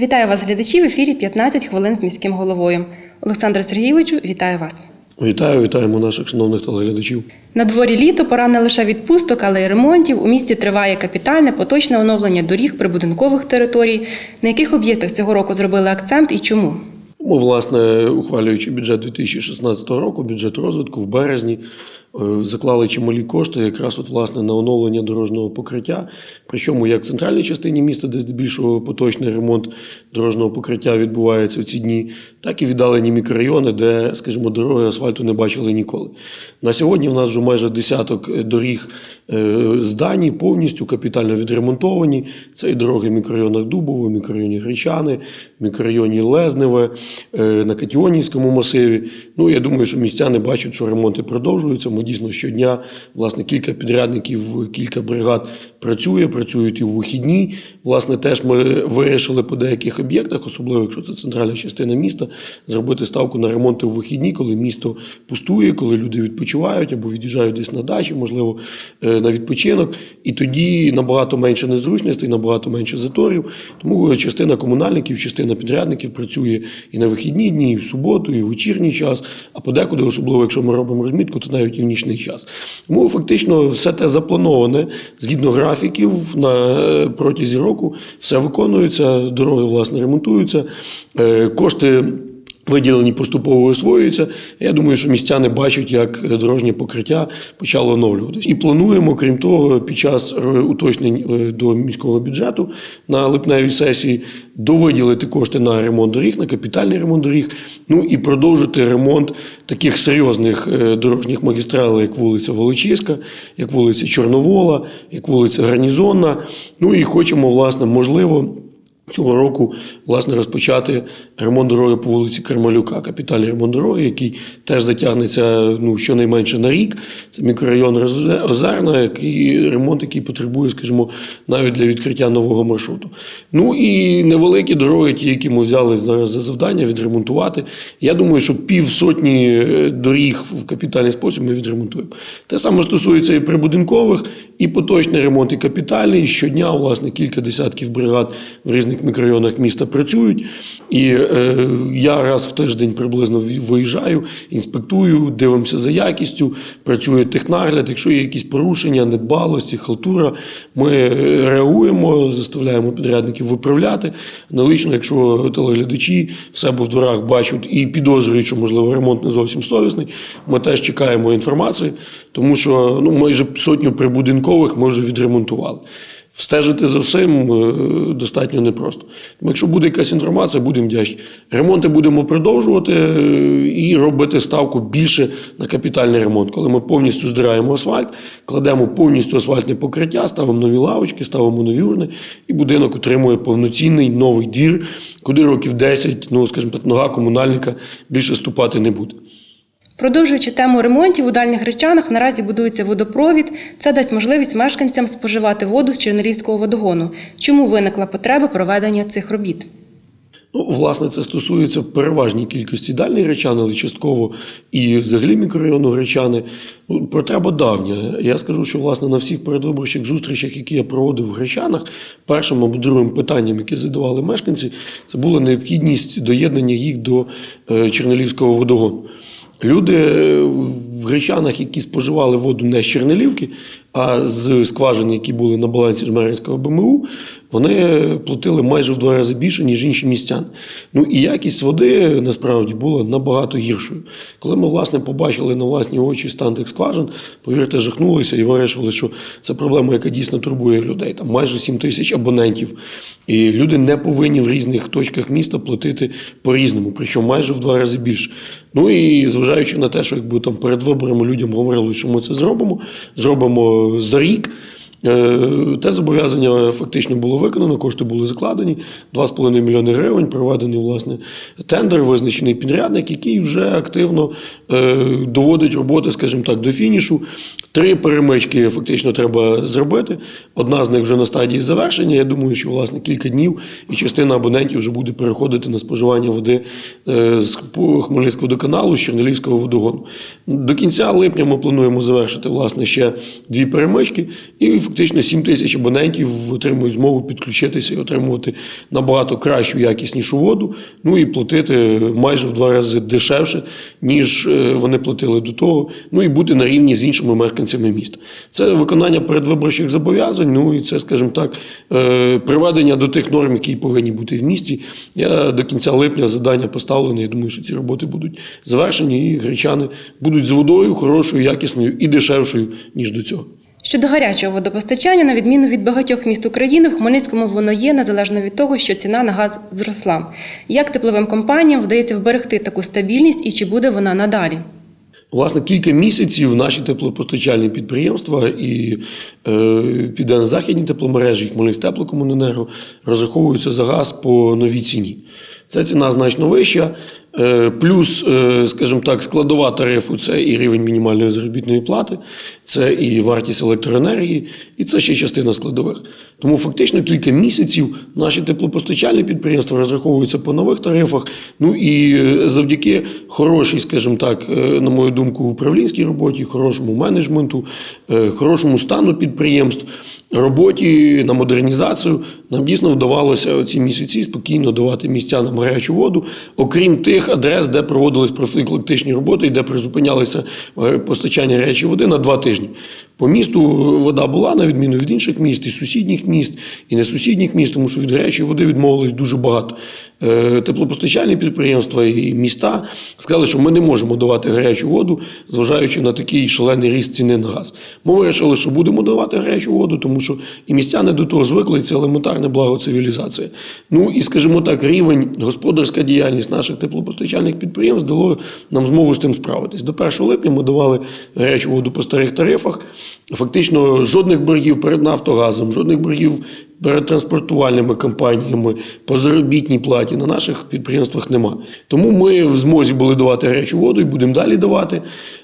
Вітаю вас, глядачі, в ефірі 15 хвилин з міським головою. Олександр Сергійовичу, вітаю вас. Вітаю, вітаємо наших шановних телеглядачів. На дворі літо пора не лише відпусток, але й ремонтів. У місті триває капітальне поточне оновлення доріг прибудинкових територій. На яких об'єктах цього року зробили акцент і чому? Ми, власне, ухвалюючи бюджет 2016 року, бюджет розвитку в березні, заклали чималі кошти якраз от, власне, на оновлення дорожнього покриття. Причому як в центральній частині міста, де здебільшого поточний ремонт дорожнього покриття відбувається в ці дні, так і віддалені мікрорайони, де, скажімо, дороги асфальту не бачили ніколи. На сьогодні в нас вже майже десяток доріг е, здані, повністю капітально відремонтовані. Це і дороги в мікрорайонах Дубово, в мікрорайоні Гречани, в мікрорайоні Лезневе, е, на Катіонівському масиві. Ну, я думаю, що містяни бачать, що ремонти продовжуються. Ми дійсно щодня, власне, кілька підрядників, кілька бригад працює, працюють і в вихідні. Власне, теж ми вирішили по деяких об'єктах, особливо якщо це центральна частина міста, зробити ставку на ремонти в вихідні, коли місто пустує, коли люди відпочивають або від'їжджають десь на дачі, можливо, е, на відпочинок. І тоді набагато менше незручностей, набагато менше заторів. Тому частина комунальників, частина підрядників працює і на вихідні дні, і в суботу, і в вечірній час, а подекуди, особливо якщо ми робимо розмітку, то навіть і в нічний час. Тому фактично все те заплановане згідно графіків на е, протязі року, все виконується, дороги власне ремонтуються, е, кошти. Виділені поступово освоюються. Я думаю, що містяни бачать, як дорожнє покриття почало оновлюватися. І плануємо, крім того, під час е, уточнень е, до міського бюджету на липневій сесії довиділити кошти на ремонт доріг, на капітальний ремонт доріг. Ну і продовжити ремонт таких серйозних е, дорожніх магістралей, як вулиця Волочиська, як вулиця Чорновола, як вулиця Гарнізонна. Ну і хочемо, власне, можливо. Цього року власне розпочати ремонт дороги по вулиці Кармалюка, капітальний ремонт дороги, який теж затягнеться ну щонайменше на рік. Це мікрорайон Озерна, який ремонт, який потребує, скажімо, навіть для відкриття нового маршруту. Ну і невеликі дороги, ті, які ми взяли зараз за завдання, відремонтувати. Я думаю, що півсотні е, доріг в капітальний спосіб ми відремонтуємо. Те саме стосується і прибудинкових, і поточний ремонт, і капітальний. Щодня, власне, кілька десятків бригад в різних мікрорайонах міста працюють. І е, я раз в тиждень приблизно виїжджаю, інспектую, дивимося за якістю, працює технагляд. Якщо є якісь порушення, недбалості, халтура, ми реагуємо, заставляємо підрядників виправляти. Аналогічно, якщо телеглядачі в себе в дворах бачать і підозрюють, що можливо ремонт не зовсім совісний, ми теж чекаємо інформації, тому що ну майже сотню прибудинкових ми вже відремонтували. Встежити за всім е, достатньо непросто. Тому якщо буде якась інформація, будемо вдячні. Ремонти будемо продовжувати е, і робити ставку більше на капітальний ремонт. Коли ми повністю здираємо асфальт, кладемо повністю асфальтне покриття, ставимо нові лавочки, ставимо нові урни, і будинок отримує повноцінний новий двір, куди років 10, ну скажімо нога комунальника більше ступати не буде. Продовжуючи тему ремонтів у дальніх речанах, наразі будується водопровід. Це дасть можливість мешканцям споживати воду з Чернелівського водогону. Чому виникла потреба проведення цих робіт? Ну, власне, це стосується переважній кількості дальніх гречан, але частково і взагалі мікрорайону гречани. Ну, потреба давня. Я скажу, що власне на всіх передвиборчих зустрічах, які я проводив в гречанах, першим або другим питанням, яке задавали мешканці, це була необхідність доєднання їх до е, Чернелівського водогону. Люди в гречанах, які споживали воду не з Чернелівки, а з скважин, які були на балансі Жмеринського БМУ, вони платили майже в два рази більше, ніж інші містяни. Ну і якість води насправді була набагато гіршою. Коли ми, власне, побачили на власні очі стан тих скважин, повірте, жахнулися і вирішили, що це проблема, яка дійсно турбує людей. Там майже 7 тисяч абонентів. І люди не повинні в різних точках міста платити по-різному, причому майже в два рази більше. Ну і зважаючи на те, що якби там перед виборами людям говорили, що ми це зробимо, зробимо за рік. Е, Те зобов'язання фактично було виконано, кошти були закладені. 2,5 мільйони гривень проведений власне тендер, визначений підрядник, який вже активно е, доводить роботи, скажімо так, до фінішу. Три перемички фактично треба зробити. Одна з них вже на стадії завершення. Я думаю, що власне кілька днів і частина абонентів вже буде переходити на споживання води е, з Хмельницького водоканалу, з Чернелівського водогону. До кінця липня ми плануємо завершити власне ще дві перемички і фактично 7 тисяч абонентів отримують змогу підключитися і отримувати набагато кращу, якіснішу воду, ну і платити майже в два рази дешевше, ніж е, вони платили до того, ну і бути на рівні з іншими мешканцями міста. Це виконання передвиборчих зобов'язань, ну і це, скажімо так, е, приведення до тих норм, які повинні бути в місті. Я до кінця липня задання поставлене. Я думаю, що ці роботи будуть завершені, і гречани будуть з водою хорошою, якісною і дешевшою, ніж до цього. Щодо гарячого водопостачання, на відміну від багатьох міст України, в Хмельницькому воно є незалежно від того, що ціна на газ зросла. Як тепловим компаніям вдається вберегти таку стабільність і чи буде вона надалі? Власне, кілька місяців наші теплопостачальні підприємства і е, південно-західні тепломережі, і Хмельницьк теплокомуненерго розраховуються за газ по новій ціні. Ця ціна значно вища. Е, плюс, е, скажімо так, складова тарифу це і рівень мінімальної заробітної плати, це і вартість електроенергії, і це ще частина складових. Тому фактично кілька місяців наші теплопостачальні підприємства розраховуються по нових тарифах. Ну і е, завдяки хорошій, скажімо так, на мою думку, управлінській роботі, хорошому менеджменту, хорошому стану підприємств, роботі на модернізацію, нам дійсно вдавалося ці місяці спокійно давати місця на гарячу воду, окрім тих адрес, де проводились профілактичні роботи і де призупинялося е, постачання гарячої води на два тижні. По місту вода була, на відміну від інших міст, і сусідніх міст, і не сусідніх міст, тому що від гарячої води відмовились дуже багато. Е, Теплопостачальні підприємства і міста сказали, що ми не можемо давати гарячу воду, зважаючи на такий шалений ріст ціни на газ. Ми вирішили, що будемо давати гарячу воду, тому що і містяни до того звикли, і це елементарне благо цивілізації. Ну і, скажімо так, рівень господарська діяльність наших теплопостачальних підприємств дало нам змогу з тим справитись. До 1 липня ми давали гарячу воду по старих тарифах. Фактично жодних боргів перед Нафтогазом, жодних боргів перед транспортувальними компаніями по заробітній платі на наших підприємствах нема. Тому ми в змозі були давати гарячу воду і будемо далі давати.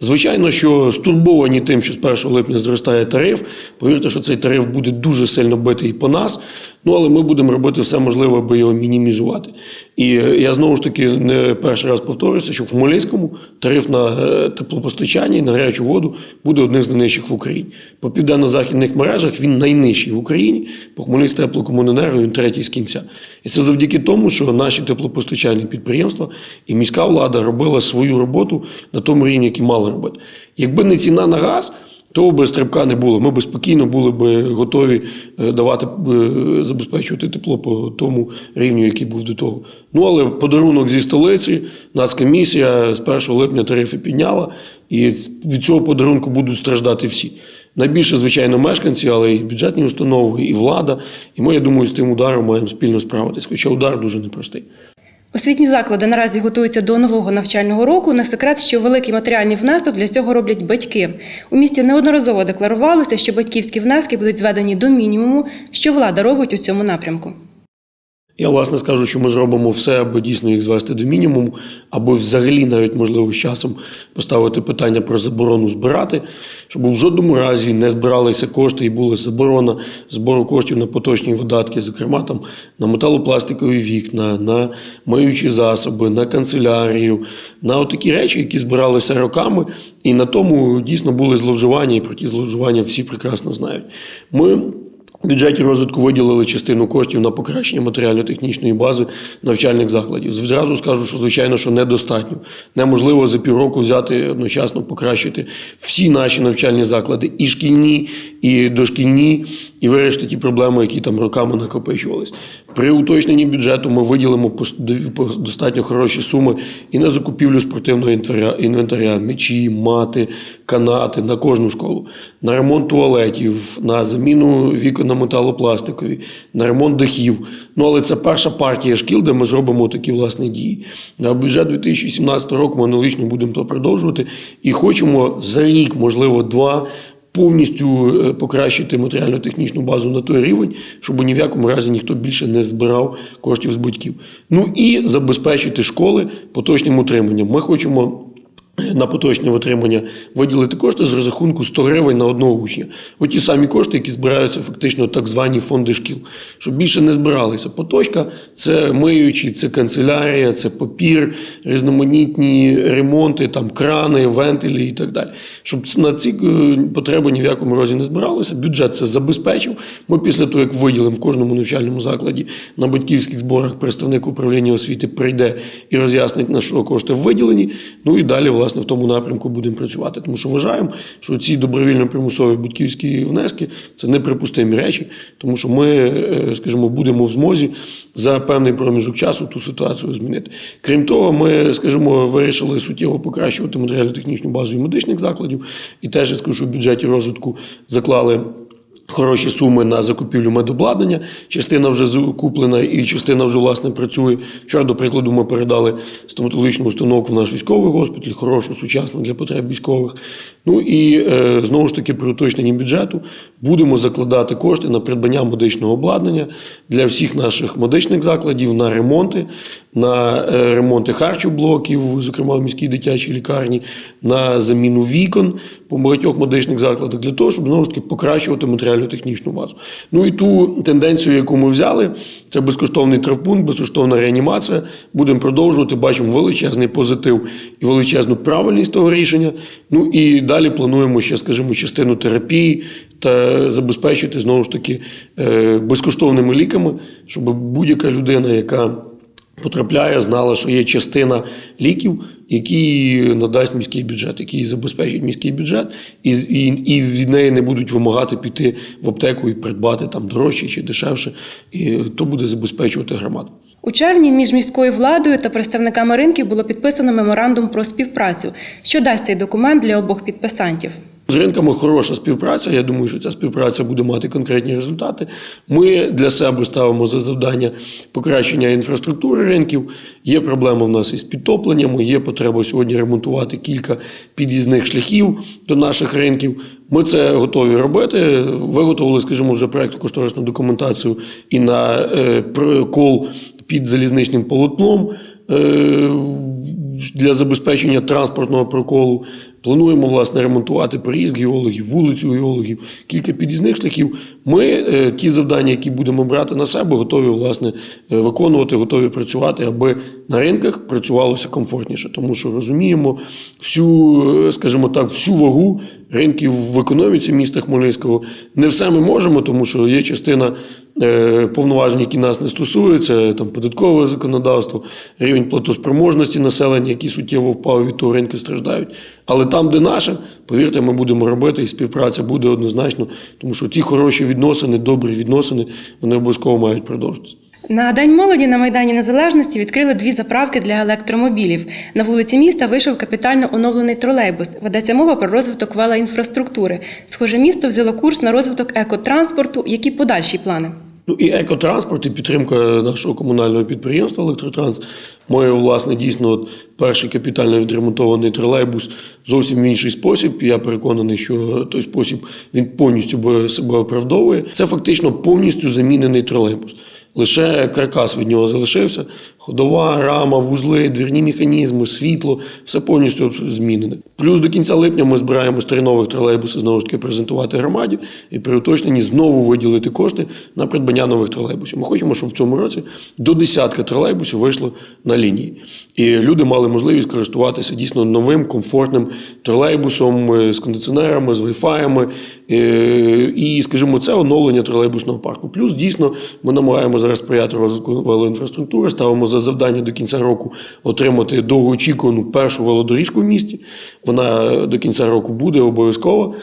Звичайно, що стурбовані тим, що з 1 липня зростає тариф. Повірте, що цей тариф буде дуже сильно бити і по нас. Ну але ми будемо робити все можливе, аби його мінімізувати. І е, я знову ж таки не перший раз повторюся, що в Хмельницькому тариф на е, теплопостачання і на гарячу воду буде одним з найнижчих в Україні. По південно-західних мережах він найнижчий в Україні, по Хмельницьк теплокомуненерго він третій з кінця. І це завдяки тому, що наші теплопостачальні підприємства і міська влада робила свою роботу на тому рівні, який мали робити. Якби не ціна на газ. Того би стрибка не було. Ми б спокійно були б готові е, давати е, забезпечувати тепло по тому рівню, який був до того. Ну але подарунок зі столиці, Нацкомісія з 1 липня тарифи підняла, і від цього подарунку будуть страждати всі. Найбільше, звичайно, мешканці, але і бюджетні установи, і влада. І ми, я думаю, з тим ударом маємо спільно справитись. Хоча удар дуже непростий. Освітні заклади наразі готуються до нового навчального року. Не секрет, що великий матеріальний внесок для цього роблять батьки. У місті неодноразово декларувалося, що батьківські внески будуть зведені до мінімуму, що влада робить у цьому напрямку. Я власне скажу, що ми зробимо все, аби дійсно їх звести до мінімуму, або взагалі навіть можливо з часом поставити питання про заборону збирати, щоб в жодному разі не збиралися кошти і була заборона збору коштів на поточні видатки, зокрема там на металопластикові вікна, на миючі засоби, на канцелярію, на такі речі, які збиралися роками, і на тому дійсно були зловживання, і про ті зловживання всі прекрасно знають. Ми в бюджеті розвитку виділили частину коштів на покращення матеріально-технічної бази навчальних закладів. Зразу скажу, що звичайно, що недостатньо. Неможливо за півроку взяти одночасно покращити всі наші навчальні заклади, і шкільні, і дошкільні, і вирішити ті проблеми, які там роками накопичувались. При уточненні бюджету ми виділимо достатньо хороші суми і на закупівлю спортивного інвентаря, мечі, мати, канати на кожну школу, на ремонт туалетів, на заміну вікон на металопластикові, на ремонт дахів. Ну але це перша партія шкіл, де ми зробимо такі власні дії. На бюджет 2017 року ми аналогічно будемо продовжувати і хочемо за рік, можливо, два. Повністю покращити матеріально-технічну базу на той рівень, щоб ні в якому разі ніхто більше не збирав коштів з батьків. Ну і забезпечити школи поточним утриманням. Ми хочемо на поточне отримання виділити кошти з розрахунку 100 гривень на одного учня. Оті самі кошти, які збираються фактично так звані фонди шкіл, щоб більше не збиралися. Поточка це миючі, це канцелярія, це папір, різноманітні ремонти, там крани, вентилі і так далі. Щоб на ці е, потреби ні в якому разі не збиралися. Бюджет це забезпечив. Ми після того, як виділимо в кожному навчальному закладі на батьківських зборах представник управління освіти прийде і роз'яснить, на що кошти виділені. Ну і далі, власне, в тому напрямку будемо працювати. Тому що вважаємо, що ці добровільно примусові батьківські внески це неприпустимі речі, тому що ми, е, скажімо, будемо в змозі за певний проміжок часу ту ситуацію змінити. Крім того, ми, скажімо, вирішили суттєво покращувати матеріально-технічну базу і медичних закладів. І теж я скажу, що в бюджеті розвитку заклали. Хороші суми на закупівлю медобладнання. Частина вже закуплена і частина вже власне працює. Вчора, до прикладу, ми передали стоматологічну установку в наш військовий госпіталь, хорошу, сучасну для потреб військових. Ну і е, знову ж таки, при уточненні бюджету будемо закладати кошти на придбання медичного обладнання для всіх наших медичних закладів на ремонти, на е, ремонти харчоблоків, зокрема в міській дитячій лікарні, на заміну вікон по багатьох медичних закладах для того, щоб знову ж таки покращувати матеріально-технічну базу. Ну і ту тенденцію, яку ми взяли, це безкоштовний травпункт, безкоштовна реанімація. Будемо продовжувати. Бачимо величезний позитив і величезну правильність того рішення. Ну і далі плануємо ще, скажімо, частину терапії та забезпечити знову ж таки е, безкоштовними ліками, щоб будь-яка людина, яка потрапляє, знала, що є частина ліків, які надасть міський бюджет, які забезпечить міський бюджет, і, і, і від неї не будуть вимагати піти в аптеку і придбати там дорожче чи дешевше, і то буде забезпечувати громаду. У червні між міською владою та представниками ринків було підписано меморандум про співпрацю. Що дасть цей документ для обох підписантів? З ринками хороша співпраця. Я думаю, що ця співпраця буде мати конкретні результати. Ми для себе ставимо за завдання покращення інфраструктури ринків. Є проблема в нас із підтопленням, є потреба сьогодні ремонтувати кілька під'їзних шляхів до наших ринків. Ми це готові робити. Виготовили, скажімо, вже проєкту кошторисну документацію і на е, кол під залізничним полотном. е, для забезпечення транспортного проколу. Плануємо власне ремонтувати проїзд геологів, вулицю геологів, кілька під'їзних шляхів. Ми е, ті завдання, які будемо брати на себе, готові власне е, виконувати, готові працювати, аби на ринках працювалося комфортніше, тому що розуміємо всю, е, скажімо так, всю вагу ринків в економіці міста Хмельницького. Не все ми можемо, тому що є частина повноважень, які нас не стосуються, там податкове законодавство, рівень платоспроможності населення, які суттєво впав від того ринку страждають. Але там, де наше, повірте, ми будемо робити, і співпраця буде однозначно, тому що ті хороші відносини, добрі відносини, вони обов'язково мають продовжитися. На День молоді на Майдані Незалежності відкрили дві заправки для електромобілів. На вулиці міста вийшов капітально оновлений тролейбус. Ведеться мова про розвиток велоінфраструктури. Схоже, місто взяло курс на розвиток екотранспорту. Які подальші плани? Ну і екотранспорт, і підтримка нашого комунального підприємства Електротранс. Моє власне дійсно от перший капітально відремонтований тролейбус зовсім в інший спосіб. Я переконаний, що той спосіб він повністю себе оправдовує. Це фактично повністю замінений тролейбус. Лише каркас від нього залишився. Ходова, рама, вузли, двірні механізми, світло все повністю змінене. Плюс до кінця липня ми збираємо нових тролейбуси знову ж таки презентувати громаді і при уточненні знову виділити кошти на придбання нових тролейбусів. Ми хочемо, щоб в цьому році до десятка тролейбусів вийшло на лінії. І люди мали можливість користуватися дійсно новим комфортним тролейбусом е, з кондиціонерами, з вайфаями. Е, І, скажімо, це оновлення тролейбусного парку. Плюс дійсно ми намагаємо зараз сприяти розвитку велоінфраструктури, ставимо за завдання до кінця року отримати довгоочікувану першу велодоріжку в місті. Вона до кінця року буде обов'язково.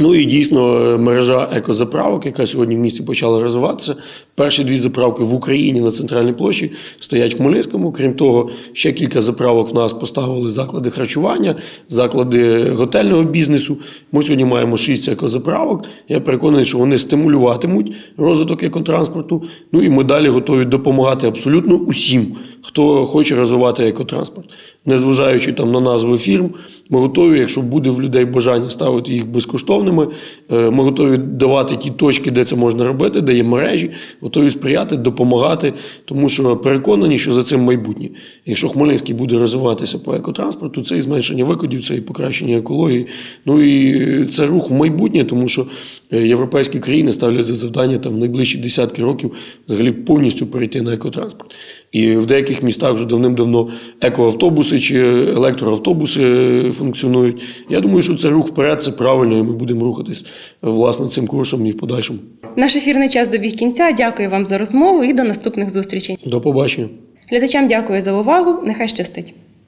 Ну і дійсно е, мережа екозаправок, яка сьогодні в місті почала розвиватися. Перші дві заправки в Україні на центральній площі стоять в Хмельницькому. Крім того, ще кілька заправок в нас поставили заклади харчування, заклади готельного бізнесу. Ми сьогодні маємо шість екозаправок. Я переконаний, що вони стимулюватимуть розвиток екотранспорту. Ну і ми далі готові допомагати абсолютно усім, хто хоче розвивати екотранспорт, незважаючи там на назви фірм, Ми готові, якщо буде в людей бажання ставити їх безкоштовними, е, ми готові давати ті точки, де це можна робити, де є мережі, готові сприяти, допомагати, тому що переконані, що за цим майбутнє. Якщо Хмельницький буде розвиватися по екотранспорту, це і зменшення викидів, це і покращення екології. Ну і це рух в майбутнє, тому що е, європейські країни ставлять за завдання там в найближчі десятки років взагалі повністю перейти на екотранспорт. І в деяких містах вже давним-давно екоавтобуси чи електроавтобуси е, функціонують. Я думаю, що це рух вперед, це правильно, і ми будемо рухатись е, власне цим курсом і в подальшому. Наш ефірний час добіг кінця. Дякую вам за розмову і до наступних зустрічей. До побачення. Глядачам дякую за увагу. Нехай щастить.